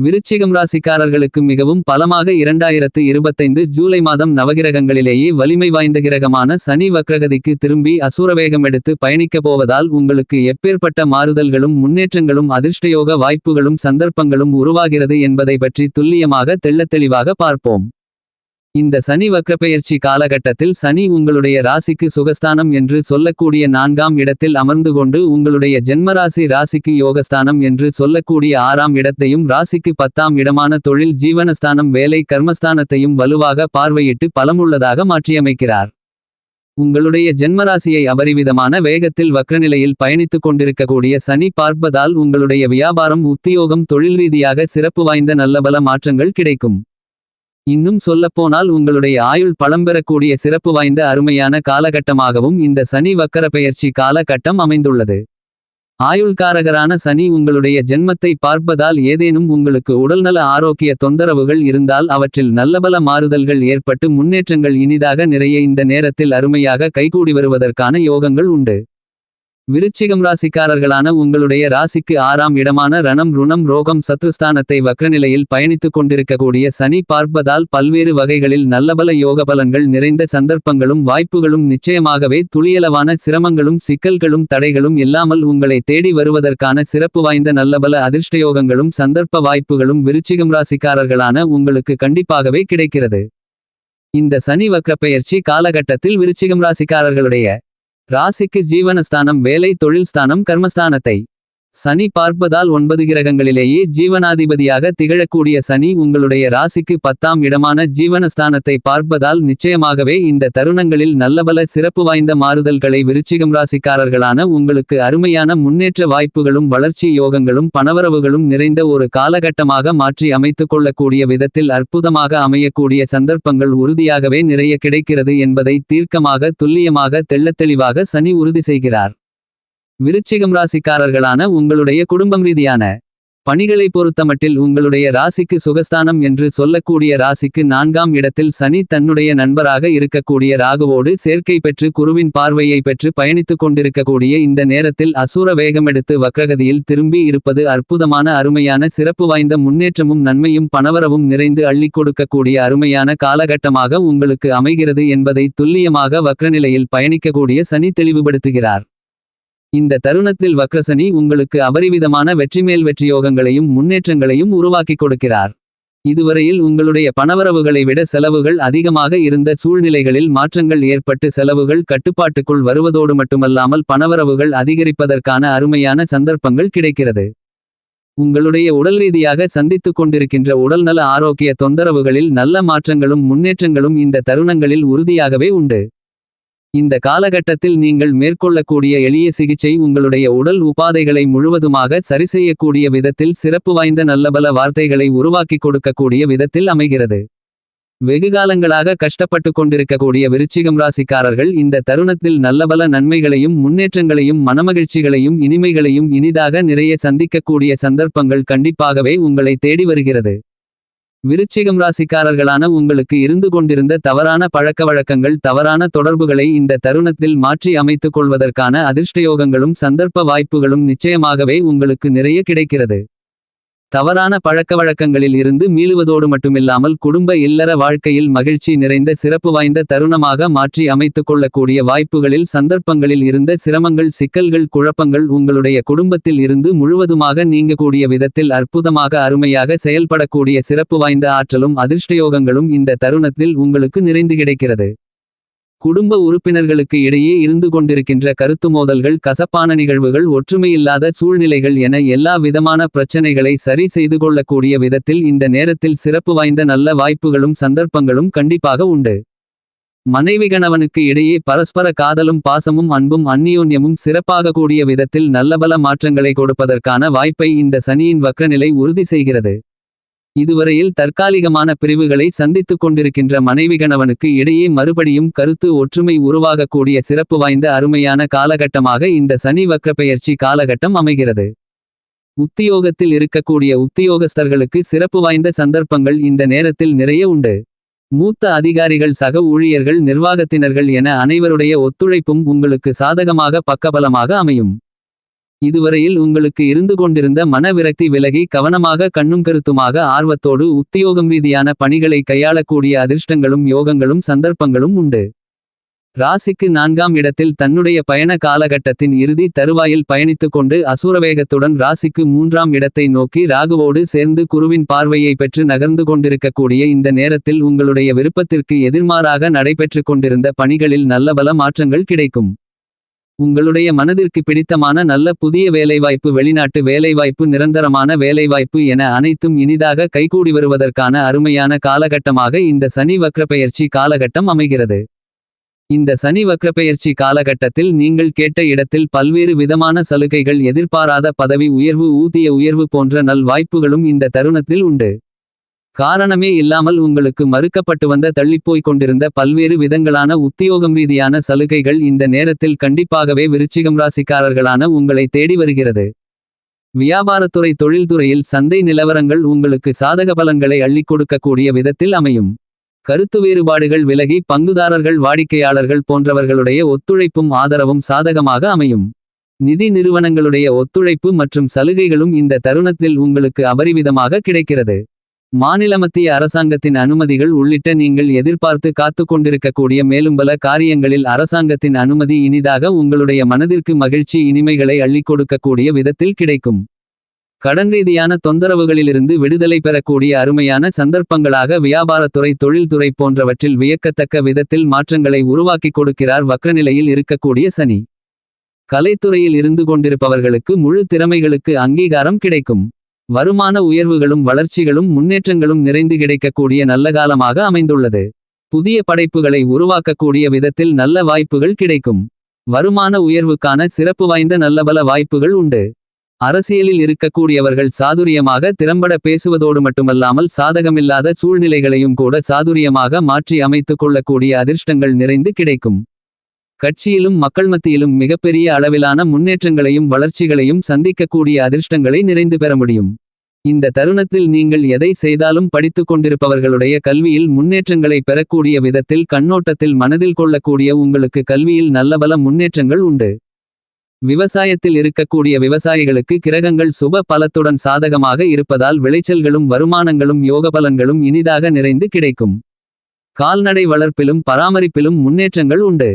விருச்சிகம் ராசிக்காரர்களுக்கு மிகவும் பலமாக இரண்டாயிரத்து இருபத்தைந்து ஜூலை மாதம் நவகிரகங்களிலேயே வலிமை வாய்ந்த கிரகமான சனி வக்ரகதிக்கு திரும்பி அசூரவேகம் எடுத்து பயணிக்கப் போவதால் உங்களுக்கு எப்பேற்பட்ட மாறுதல்களும் முன்னேற்றங்களும் அதிர்ஷ்டயோக வாய்ப்புகளும் சந்தர்ப்பங்களும் உருவாகிறது என்பதை பற்றி துல்லியமாக தெள்ளத்தெளிவாக பார்ப்போம். இந்த சனி வக்கப்பெயர்ச்சி காலகட்டத்தில் சனி உங்களுடைய ராசிக்கு சுகஸ்தானம் என்று சொல்லக்கூடிய நான்காம் இடத்தில் அமர்ந்து கொண்டு உங்களுடைய ஜென்மராசி ராசிக்கு யோகஸ்தானம் என்று சொல்லக்கூடிய ஆறாம் இடத்தையும் ராசிக்கு பத்தாம் இடமான தொழில் ஜீவனஸ்தானம் வேலை கர்மஸ்தானத்தையும் வலுவாக பார்வையிட்டு பலமுள்ளதாக மாற்றியமைக்கிறார். உங்களுடைய ஜென்மராசியை அபரிவிதமான வேகத்தில் வக்ரநிலையில் பயணித்துக் கொண்டிருக்கக்கூடிய சனி பார்ப்பதால் உங்களுடைய வியாபாரம் உத்தியோகம் தொழில் ரீதியாக சிறப்பு வாய்ந்த நல்லபல மாற்றங்கள் கிடைக்கும். இன்னும் சொல்லப்போனால் உங்களுடைய ஆயுள் பழம்பெறக்கூடிய சிறப்பு வாய்ந்த அருமையான காலகட்டமாகவும் இந்த சனி வக்கர பெயர்ச்சி காலகட்டம் அமைந்துள்ளது. ஆயுள்காரகரான சனி உங்களுடைய ஜென்மத்தை பார்ப்பதால் ஏதேனும் உங்களுக்கு உடல்நல ஆரோக்கிய தொந்தரவுகள் இருந்தால் அவற்றில் நல்லபல மாறுதல்கள் ஏற்பட்டு முன்னேற்றங்கள் இனிதாக நிறைய இந்த நேரத்தில் அருமையாக கைகூடி வருவதற்கான யோகங்கள் உண்டு. விருச்சிகம் ராசிக்காரர்களான உங்களுடைய ராசிக்கு ஆறாம் இடமான ரணம் ருணம் ரோகம் சத்ருஸ்தானத்தை வக்ரநிலையில் பயணித்துக் கொண்டிருக்கக்கூடிய சனி பார்ப்பதால் பல்வேறு வகைகளில் நல்லபல யோக பலன்கள் நிறைந்த சந்தர்ப்பங்களும் வாய்ப்புகளும் நிச்சயமாகவே துளியளவான சிரமங்களும் சிக்கல்களும் தடைகளும் இல்லாமல் உங்களை தேடி வருவதற்கான சிறப்பு வாய்ந்த நல்லபல அதிர்ஷ்டயோகங்களும் சந்தர்ப்ப வாய்ப்புகளும் விருச்சிகம் ராசிக்காரர்களான உங்களுக்கு கண்டிப்பாகவே கிடைக்கிறது. இந்த சனி வக்ரப்பெயர்ச்சி காலகட்டத்தில் விருச்சிகம் ராசிக்காரர்களுடைய ராசிக்கு ஜீவனஸ்தானம் வேலை தொழில் ஸ்தானம் கர்மஸ்தானத்தை. சனி பார்ப்பதால் ஒன்பது கிரகங்களிலேயே ஜீவனாதிபதியாக திகழக்கூடிய சனி உங்களுடைய ராசிக்கு பத்தாம் இடமான ஜீவனஸ்தானத்தை பார்ப்பதால் நிச்சயமாகவே இந்த தருணங்களில் நல்லபல சிறப்பு வாய்ந்த மாறுதல்களை விருச்சிகம் ராசிக்காரர்களான உங்களுக்கு அருமையான முன்னேற்ற வாய்ப்புகளும் வளர்ச்சி யோகங்களும் பணவரவுகளும் நிறைந்த ஒரு காலகட்டமாக மாற்றி அமைத்துக் கொள்ளக்கூடிய விதத்தில் அற்புதமாக அமையக்கூடிய சந்தர்ப்பங்கள் உறுதியாகவே நிறைய கிடைக்கிறது என்பதை தீர்க்கமாக துல்லியமாக தெள்ளத்தெளிவாக சனி உறுதி செய்கிறார். விருச்சிகம் ராசிக்காரர்களான உங்களுடைய குடும்பம் ரீதியான பணிகளை பொறுத்தமட்டில் உங்களுடைய ராசிக்கு சுகஸ்தானம் என்று சொல்லக்கூடிய ராசிக்கு நான்காம் இடத்தில் சனி தன்னுடைய நண்பராக இருக்கக்கூடிய ராகுவோடு சேர்க்கை பெற்று குருவின் பார்வையை பெற்று பயணித்துக் கொண்டிருக்கக்கூடிய இந்த நேரத்தில் அசூர வேகமெடுத்து வக்ரகதியில் திரும்பி இருப்பது அற்புதமான அருமையான சிறப்பு வாய்ந்த முன்னேற்றமும் நன்மையும் பணவரவும் நிறைந்து அள்ளிக் கொடுக்கக்கூடிய அருமையான காலகட்டமாக உங்களுக்கு அமைகிறது என்பதை துல்லியமாக வக்ரநிலையில் பயணிக்கக்கூடிய சனி தெளிவுபடுத்துகிறார். இந்த தருணத்தில் வக்ரசனி உங்களுக்கு அபரிவிதமான வெற்றிமேல் வெற்றியோகங்களையும் முன்னேற்றங்களையும் உருவாக்கிக் கொடுக்கிறார். இதுவரையில் உங்களுடைய பணவரவுகளை விட செலவுகள் அதிகமாக இருந்த சூழ்நிலைகளில் மாற்றங்கள் ஏற்பட்டு செலவுகள் கட்டுப்பாட்டுக்குள் வருவதோடு மட்டுமல்லாமல் பணவரவுகள் அதிகரிப்பதற்கான அருமையான சந்தர்ப்பங்கள் கிடைக்கிறது. உங்களுடைய உடல் ரீதியாக சந்தித்துக் கொண்டிருக்கின்ற உடல்நல ஆரோக்கிய தொந்தரவுகளில் நல்ல மாற்றங்களும் முன்னேற்றங்களும் இந்த தருணங்களில் உறுதியாகவே உண்டு. இந்த காலகட்டத்தில் நீங்கள் மேற்கொள்ளக்கூடிய எளிய சிகிச்சை உங்களுடைய உடல் உபாதைகளை முழுவதுமாக சரிசெய்யக்கூடிய விதத்தில் சிறப்பு வாய்ந்த நல்லபல வார்த்தைகளை உருவாக்கிக் கொடுக்கக்கூடிய விதத்தில் அமைகிறது. வெகுகாலங்களாக கஷ்டப்பட்டு கொண்டிருக்கக்கூடிய விருச்சிகம் ராசிக்காரர்கள் இந்த தருணத்தில் நல்லபல நன்மைகளையும் முன்னேற்றங்களையும் மனமகிழ்ச்சிகளையும் இனிமைகளையும் இனிதாக நிறைய சந்திக்கக்கூடிய சந்தர்ப்பங்கள் கண்டிப்பாகவே உங்களை தேடி வருகிறது. விருச்சிகம் ராசிக்காரர்களான உங்களுக்கு இருந்து கொண்டிருந்த தவறான பழக்கவழக்கங்கள் தவறான தொடர்புகளை இந்த தருணத்தில் மாற்றி அமைத்துக் கொள்வதற்கான அதிர்ஷ்டயோகங்களும் சந்தர்ப்ப வாய்ப்புகளும் நிச்சயமாகவே உங்களுக்கு நிறைய கிடைக்கிறது. தவறான பழக்கவழக்கங்களில் இருந்து மீளுவதோடு மட்டுமில்லாமல் குடும்ப இல்லற வாழ்க்கையில் மகிழ்ச்சி நிறைந்த சிறப்பு வாய்ந்த தருணமாக மாற்றி அமைத்துக் கொள்ளக்கூடிய வாய்ப்புகளில் சந்தர்ப்பங்களில் இருந்த சிரமங்கள் சிக்கல்கள் குழப்பங்கள் உங்களுடைய குடும்பத்தில் இருந்து முழுவதுமாக நீங்கக்கூடிய விதத்தில் அற்புதமாக அருமையாக செயல்படக்கூடிய சிறப்பு வாய்ந்த ஆற்றலும் அதிர்ஷ்டயோகங்களும் இந்த தருணத்தில் உங்களுக்கு நிறைந்து கிடைக்கிறது. குடும்ப உறுப்பினர்களுக்கு இடையே இருந்து கொண்டிருக்கின்ற கருத்து மோதல்கள் கசப்பான நிகழ்வுகள் ஒற்றுமையில்லாத சூழ்நிலைகள் என எல்லா விதமான பிரச்சனைகளை சரி செய்து கொள்ளக்கூடிய விதத்தில் இந்த நேரத்தில் சிறப்பு வாய்ந்த நல்ல வாய்ப்புகளும் சந்தர்ப்பங்களும் கண்டிப்பாக உண்டு. மனைவி கணவனுக்கு இடையே பரஸ்பர காதலும் பாசமும் அன்பும் அந்நியோன்யமும் சிறப்பாக கூடிய விதத்தில் நல்லபல மாற்றங்களை கொடுப்பதற்கான வாய்ப்பை இந்த சனியின் வக்கநிலை உறுதி செய்கிறது. இதுவரையில் தற்காலிகமான பிரிவுகளை சந்தித்துக் கொண்டிருக்கின்ற மனைவி கணவனுக்கு இடையே மறுபடியும் கருத்து ஒற்றுமை உருவாகக்கூடிய சிறப்பு வாய்ந்த அருமையான காலகட்டமாக இந்த சனி வக்ரப்பெயர்ச்சி காலகட்டம் அமைகிறது. உத்தியோகத்தில் இருக்கக்கூடிய உத்தியோகஸ்தர்களுக்கு சிறப்பு வாய்ந்த சந்தர்ப்பங்கள் இந்த நேரத்தில் நிறைய உண்டு. மூத்த அதிகாரிகள் சக ஊழியர்கள் நிர்வாகத்தினர்கள் என அனைவருடைய ஒத்துழைப்பும் உங்களுக்கு சாதகமாக பக்கபலமாக அமையும். இதுவரையில் உங்களுக்கு இருந்து கொண்டிருந்த மனவிரக்தி விலகி கவனமாக கண்ணும் கருத்துமாக ஆர்வத்தோடு உத்தியோகம் ரீதியான பணிகளை கையாளக்கூடிய அதிர்ஷ்டங்களும் யோகங்களும் சந்தர்ப்பங்களும் உண்டு. ராசிக்கு நான்காம் இடத்தில் தன்னுடைய பயண காலகட்டத்தின் இறுதி தருவாயில் பயணித்துக் கொண்டு அசுரவேகத்துடன் ராசிக்கு மூன்றாம் இடத்தை நோக்கி ராகுவோடு சேர்ந்து குருவின் பார்வையை பெற்று நகர்ந்து கொண்டிருக்கக்கூடிய இந்த நேரத்தில் உங்களுடைய விருப்பத்திற்கு எதிர்மாறாக நடைபெற்றுக் கொண்டிருந்த பணிகளில் நல்லபல மாற்றங்கள் கிடைக்கும். உங்களுடைய மனதிற்கு பிடித்தமான நல்ல புதிய வேலைவாய்ப்பு வெளிநாட்டு வேலைவாய்ப்பு நிரந்தரமான வேலைவாய்ப்பு என அனைத்தும் இனிதாக கைகூடி வருவதற்கான அருமையான காலகட்டமாக இந்த சனி வக்ரப்பெயர்ச்சி காலகட்டம் அமைகிறது. இந்த சனி வக்ரப்பெயர்ச்சி காலகட்டத்தில் நீங்கள் கேட்ட இடத்தில் பல்வேறு விதமான சலுகைகள் எதிர்பாராத பதவி உயர்வு ஊதிய உயர்வு போன்ற நல் வாய்ப்புகளும் இந்த தருணத்தில் உண்டு. காரணமே இல்லாமல் உங்களுக்கு மறுக்கப்பட்டு வந்த தள்ளிப்போய்க் கொண்டிருந்த பல்வேறு விதங்களான உத்தியோகம் ரீதியான சலுகைகள் இந்த நேரத்தில் கண்டிப்பாகவே விருச்சிகம் ராசிக்காரர்களான உங்களை தேடி வருகிறது. வியாபாரத்துறை தொழில்துறையில் சந்தை நிலவரங்கள் உங்களுக்கு சாதக பலன்களை அள்ளிக் கொடுக்கக்கூடிய விதத்தில் அமையும். கருத்து வேறுபாடுகள் விலகி பங்குதாரர்கள் வாடிக்கையாளர்கள் போன்றவர்களுடைய ஒத்துழைப்பும் ஆதரவும் சாதகமாக அமையும். நிதி நிறுவனங்களுடைய ஒத்துழைப்பு மற்றும் சலுகைகளும் இந்த தருணத்தில் உங்களுக்கு அபரிவிதமாக கிடைக்கிறது. மாநில மத்திய அரசாங்கத்தின் அனுமதிகள் உள்ளிட்ட நீங்கள் எதிர்பார்த்து காத்து கொண்டிருக்கக்கூடிய மேலும் பல காரியங்களில் அரசாங்கத்தின் அனுமதி இனிதாக உங்களுடைய மனதிற்கு மகிழ்ச்சி இனிமைகளை அள்ளிக் கொடுக்கக்கூடிய விதத்தில் கிடைக்கும். கடன் ரீதியான தொந்தரவுகளிலிருந்து விடுதலை பெறக்கூடிய அருமையான சந்தர்ப்பங்களாக வியாபாரத்துறை தொழில்துறை போன்றவற்றில் வியக்கத்தக்க விதத்தில் மாற்றங்களை உருவாக்கிக் கொடுக்கிறார் வக்ரநிலையில் இருக்கக்கூடிய சனி. கலைத்துறையில் இருந்து கொண்டிருப்பவர்களுக்கு முழு திறமைகளுக்கு அங்கீகாரம் கிடைக்கும். வருமான உயர்வுகளும் வளர்ச்சிகளும் முன்னேற்றங்களும் நிறைந்து கிடைக்கக்கூடிய நல்ல காலமாக அமைந்துள்ளது. புதிய படைப்புகளை உருவாக்கக்கூடிய விதத்தில் நல்ல வாய்ப்புகள் கிடைக்கும். வருமான உயர்வுக்கான சிறப்பு வாய்ந்த நல்லபல வாய்ப்புகள் உண்டு. அரசியலில் இருக்கக்கூடியவர்கள் சாதுரியமாக திறம்பட பேசுவதோடு மட்டுமல்லாமல் சாதகமில்லாத சூழ்நிலைகளையும் கூட சாதுரியமாக மாற்றி அமைத்துக் கொள்ளக்கூடிய அதிர்ஷ்டங்கள் நிறைந்து கிடைக்கும். கட்சியிலும் மக்கள் மத்தியிலும் மிகப்பெரிய அளவிலான முன்னேற்றங்களையும் வளர்ச்சிகளையும் சந்திக்கக்கூடிய அதிர்ஷ்டங்களை நிறைந்து பெற முடியும். இந்த தருணத்தில் நீங்கள் எதை செய்தாலும் படித்துக் கொண்டிருப்பவர்களுடைய கல்வியில் முன்னேற்றங்களை பெறக்கூடிய விதத்தில் கண்ணோட்டத்தில் மனதில் கொள்ளக்கூடிய உங்களுக்கு கல்வியில் நல்லபல முன்னேற்றங்கள் உண்டு. விவசாயத்தில் இருக்கக்கூடிய விவசாயிகளுக்கு கிரகங்கள் சுப பலத்துடன் சாதகமாக இருப்பதால் விளைச்சல்களும் வருமானங்களும் யோகபலன்களும் இனிதாக நிறைந்து கிடைக்கும். கால்நடை வளர்ப்பிலும் பராமரிப்பிலும் முன்னேற்றங்கள் உண்டு.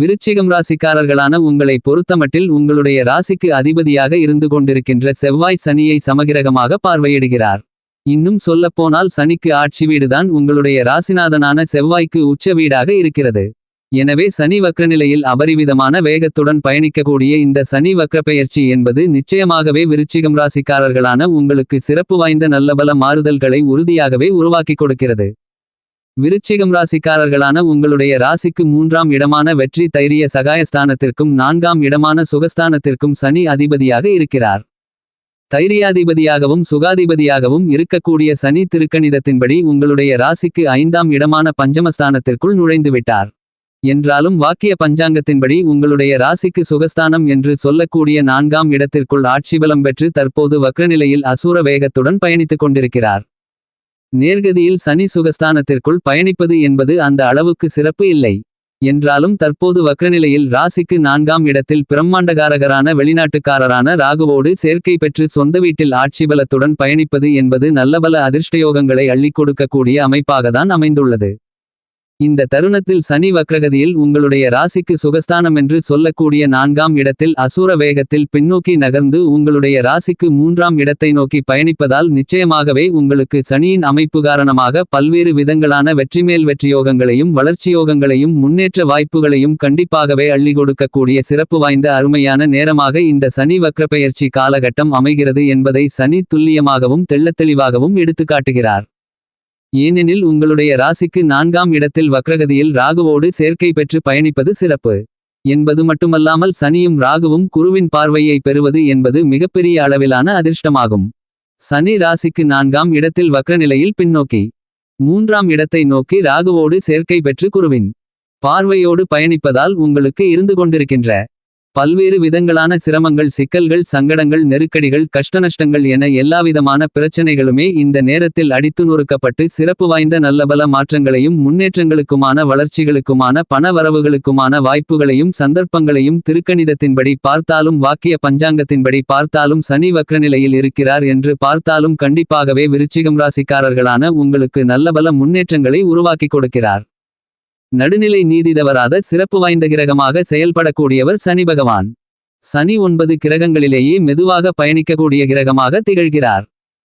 விருச்சிகம் ராசிக்காரர்களான உங்களை பொறுத்தமட்டில் உங்களுடைய ராசிக்கு அதிபதியாக இருந்து கொண்டிருக்கின்ற செவ்வாய் சனியை சமகிரகமாக பார்வையிடுகிறார். இன்னும் சொல்லப்போனால் சனிக்கு ஆட்சி வீடுதான் உங்களுடைய ராசிநாதனான செவ்வாய்க்கு உச்ச வீடாக இருக்கிறது. எனவே சனி வக்ரநிலையில் அபரிவிதமான வேகத்துடன் பயணிக்கக்கூடிய இந்த சனி வக்ரப்பெயர்ச்சி என்பது நிச்சயமாகவே விருச்சிகம் ராசிக்காரர்களான உங்களுக்கு சிறப்பு வாய்ந்த நல்லபல மாறுதல்களை உறுதியாகவே உருவாக்கிக் கொடுக்கிறது. விருச்சிகம் ராசிக்காரர்களான உங்களுடைய ராசிக்கு மூன்றாம் இடமான வெற்றி தைரிய சகாயஸ்தானத்திற்கும் நான்காம் இடமான சுகஸ்தானத்திற்கும் சனி அதிபதியாக இருக்கிறார். தைரியாதிபதியாகவும் சுகாதிபதியாகவும் இருக்கக்கூடிய சனி திருக்கணிதத்தின்படி உங்களுடைய ராசிக்கு ஐந்தாம் இடமான பஞ்சமஸ்தானத்திற்குள் நுழைந்துவிட்டார். என்றாலும் வாக்கிய பஞ்சாங்கத்தின்படி உங்களுடைய ராசிக்கு சுகஸ்தானம் என்று சொல்லக்கூடிய நான்காம் இடத்திற்குள் ஆட்சிபலம் பெற்று தற்போது வக்ரநிலையில் அசூர வேகத்துடன் பயணித்துக் கொண்டிருக்கிறார். நேர்கதியில் சனி சுகஸ்தானத்திற்குள் பயணிப்பது என்பது அந்த அளவுக்கு சிறப்பு இல்லை. என்றாலும் தற்போது வக்ரநிலையில் ராசிக்கு நான்காம் இடத்தில் பிரம்மாண்டகாரகரான வெளிநாட்டுக்காரரான ராகுவோடு சேர்க்கை பெற்று சொந்த வீட்டில் ஆட்சிபலத்துடன் பயணிப்பது என்பது நல்லபல அதிர்ஷ்டயோகங்களை அள்ளிக் கொடுக்கக்கூடிய அமைப்பாகத்தான் அமைந்துள்ளது. இந்த தருணத்தில் சனி வக்ரகதியில் உங்களுடைய ராசிக்கு சுகஸ்தானம் என்று சொல்லக்கூடிய நான்காம் இடத்தில் அசூர வேகத்தில் பின்னோக்கி நகர்ந்து உங்களுடைய ராசிக்கு மூன்றாம் இடத்தை நோக்கி பயணிப்பதால் நிச்சயமாகவே உங்களுக்கு சனியின் அமைப்பு காரணமாக பல்வேறு விதங்களான வெற்றிமேல் வெற்றியோகங்களையும் வளர்ச்சியோகங்களையும் முன்னேற்ற வாய்ப்புகளையும் கண்டிப்பாகவே அள்ளி கொடுக்கக்கூடிய சிறப்பு வாய்ந்த அருமையான நேரமாக இந்த சனி வக்ரப்பெயர்ச்சி காலகட்டம் அமைகிறது என்பதை சனி துல்லியமாகவும் தெள்ளத்தெளிவாகவும் எடுத்துக்காட்டுகிறார். ஏனெனில் உங்களுடைய ராசிக்கு நான்காம் இடத்தில் வக்ரகதியில் ராகுவோடு சேர்க்கை பெற்று பயணிப்பது சிறப்பு. என்பது மட்டுமல்லாமல் சனியும் ராகுவும் குருவின் பார்வையை பெறுவது என்பது மிகப்பெரிய அளவிலான அதிர்ஷ்டமாகும். சனி ராசிக்கு நான்காம் இடத்தில் வக்ரநிலையில் பின்னோக்கி. மூன்றாம் இடத்தை நோக்கி ராகுவோடு சேர்க்கை பெற்று குருவின். பார்வையோடு பயணிப்பதால் உங்களுக்கு இருந்து கொண்டிருக்கின்ற பல்வேறு விதங்களான சிரமங்கள் சிக்கல்கள் சங்கடங்கள் நெருக்கடிகள் கஷ்டநஷ்டங்கள் என எல்லாவிதமான பிரச்சனைகளுமே இந்த நேரத்தில் அடித்து நொறுக்கப்பட்டு சிறப்பு வாய்ந்த நல்லபல மாற்றங்களையும் முன்னேற்றங்களுக்குமான வளர்ச்சிகளுக்குமான பண வரவுகளுக்குமான வாய்ப்புகளையும் சந்தர்ப்பங்களையும் திருக்கணிதத்தின்படி பார்த்தாலும் வாக்கிய பஞ்சாங்கத்தின்படி பார்த்தாலும் சனி வக்ரநிலையில் இருக்கிறார் என்று பார்த்தாலும் கண்டிப்பாகவே விருச்சிகம் ராசிக்காரர்களான உங்களுக்கு நல்லபல முன்னேற்றங்களை உருவாக்கி கொடுக்கிறார். நடுநிலை நீதிதவராத சிறப்பு வாய்ந்த கிரகமாக செயல்படக்கூடியவர் சனி பகவான். சனி ஒன்பது கிரகங்களிலேயே மெதுவாக பயணிக்கக்கூடிய கிரகமாக திகழ்கிறார்.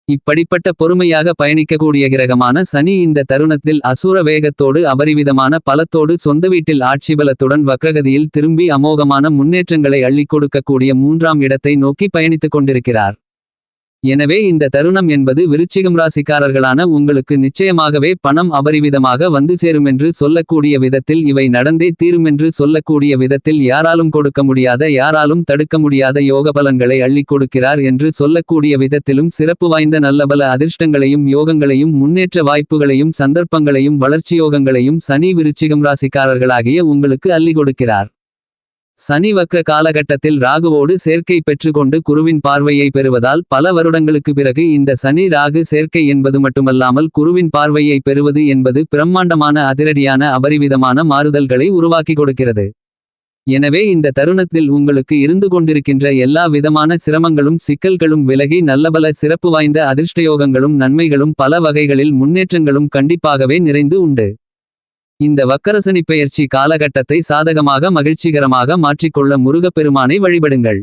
இப்படிப்பட்ட பொறுமையாக பயணிக்கக்கூடிய கிரகமான சனி இந்த தருணத்தில் அசுர வேகத்தோடு அபரிவிதமான பலத்தோடு சொந்த வீட்டில் ஆட்சி பலத்துடன் வக்ரகதியில் திரும்பி அமோகமான முன்னேற்றங்களை அள்ளிக் கொடுக்கக்கூடிய மூன்றாம் இடத்தை நோக்கி பயணித்துக் கொண்டிருக்கிறார். எனவே இந்த தருணம் என்பது விருச்சிகம் ராசிக்காரர்களான உங்களுக்கு நிச்சயமாகவே பணம் அபரிவிதமாக வந்து சேருமென்று சொல்லக்கூடிய விதத்தில் இவை நடந்தே தீருமென்று சொல்லக்கூடிய விதத்தில் யாராலும் கொடுக்க முடியாத யாராலும் தடுக்க முடியாத யோக பலன்களை அள்ளிக் கொடுக்கிறார் என்று சொல்லக்கூடிய விதத்திலும் சிறப்பு வாய்ந்த நல்லபல அதிர்ஷ்டங்களையும் யோகங்களையும் முன்னேற்ற வாய்ப்புகளையும் சந்தர்ப்பங்களையும் வளர்ச்சி யோகங்களையும் சனி விருச்சிகம் ராசிக்காரர்களாகிய உங்களுக்கு அள்ளி கொடுக்கிறார். சனி வக்ர காலகட்டத்தில் ராகுவோடு சேர்க்கை பெற்றுக்கொண்டு குருவின் பார்வையை பெறுவதால் பல வருடங்களுக்கு பிறகு இந்த சனி ராகு சேர்க்கை என்பது மட்டுமல்லாமல் குருவின் பார்வையை பெறுவது என்பது பிரம்மாண்டமான அதிரடியான அபரிவிதமான மாறுதல்களை உருவாக்கி கொடுக்கிறது. எனவே இந்த தருணத்தில் உங்களுக்கு இருந்து கொண்டிருக்கின்ற எல்லா விதமான சிரமங்களும் சிக்கல்களும் விலகி நல்லபல சிறப்பு வாய்ந்த அதிர்ஷ்டயோகங்களும் நன்மைகளும் பல வகைகளில் முன்னேற்றங்களும் கண்டிப்பாகவே நிறைந்து உண்டு. இந்த வக்கரசனி பெயர்ச்சி காலகட்டத்தை சாதகமாக மகிழ்ச்சிகரமாக மாற்றிக்கொள்ள முருகப்பெருமானை வழிபடுங்கள்.